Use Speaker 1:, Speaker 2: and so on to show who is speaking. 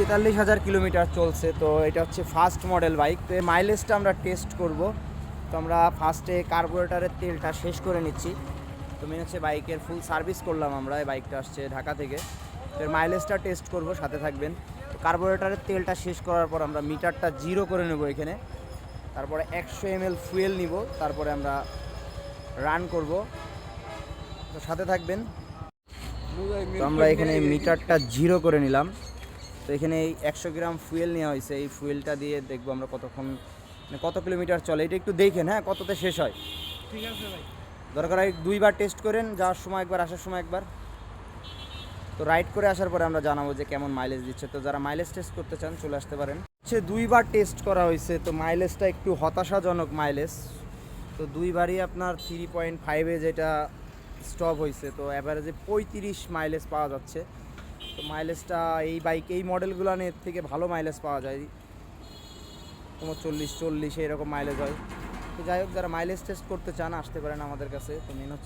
Speaker 1: তেতাল্লিশ হাজার কিলোমিটার চলছে, তো এটা হচ্ছে ফার্স্ট মডেল বাইক তো এই মাইলেজটা আমরা টেস্ট করব। তো আমরা ফার্স্টে কার্বোরেটারের তেলটা শেষ করে নিচ্ছি। তো মেন হচ্ছে বাইকের ফুল সার্ভিস করলাম আমরা, এই বাইকটা আসছে ঢাকা থেকে। তো এর মাইলেজটা টেস্ট করব, সাথে থাকবেন। তো কার্বোরেটারের তেলটা শেষ করার পর আমরা মিটারটা জিরো করে নেব এখানে। তারপরে একশো এম এল ফুয়েল নিব, তারপরে আমরা রান করব। তো সাথে থাকবেন। আমরা এখানে মিটারটা জিরো করে নিলাম। তো এখানে এই একশো গ্রাম ফুয়েল নেওয়া হয়েছে। এই ফুয়েলটা দিয়ে দেখব আমরা কতক্ষণ মানে কত কিলোমিটার চলে। এটা একটু দেখেন হ্যাঁ কততে শেষ হয়।
Speaker 2: ঠিক আছে ভাই।
Speaker 1: দরকার হয় দুইবার টেস্ট করেন যাওয়ার সময় একবার আসার সময় একবার। তো রাইড করে আসার পরে আমরা জানাব যে কেমন মাইলেজ দিচ্ছে। তো যারা মাইলেজ টেস্ট করতে চান চলে আসতে পারেন। হচ্ছে দুইবার টেস্ট করা হয়েছে তো মাইলেজটা একটু হতাশাজনক মাইলেজ তো দুইবারই আপনার থ্রি পয়েন্ট ফাইভে যেটা স্টপ হয়েছে তো অ্যাভারেজে পঁয়ত্রিশ মাইলেজ পাওয়া যাচ্ছে। তো মাইলেজটা এই বাইক এই মডেলগুলো এর থেকে ভালো মাইলেজ পাওয়া যায়। তোমার চল্লিশ চল্লিশ এরকম মাইলেজ হয়। তো যাই হোক, যারা মাইলেজ টেস্ট করতে চান, আসতে পারেন আমাদের কাছে। তো মেন হচ্ছে